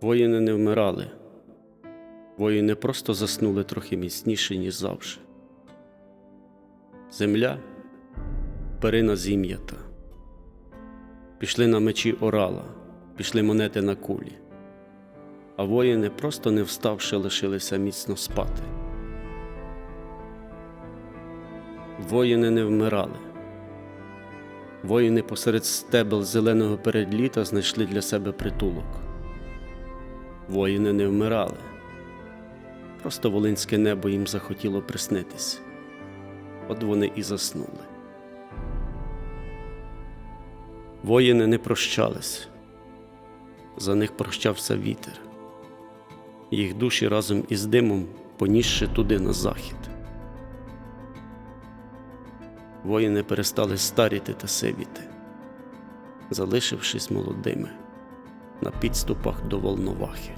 Воїни не вмирали. Воїни просто заснули трохи міцніше, ніж завжди. Земля перина зім'ята. Пішли на мечі орала, пішли монети на кулі. А воїни, просто не вставши, лишилися міцно спати. Воїни не вмирали. Воїни посеред стебел зеленого передліта знайшли для себе притулок. Воїни не вмирали. Просто волинське небо їм захотіло приснитись. От вони і заснули. Воїни не прощались. За них прощався вітер. Їх душі разом із димом понісши туди на захід. Воїни перестали старіти та сивіти, залишившись молодими на підступах до Волновахи.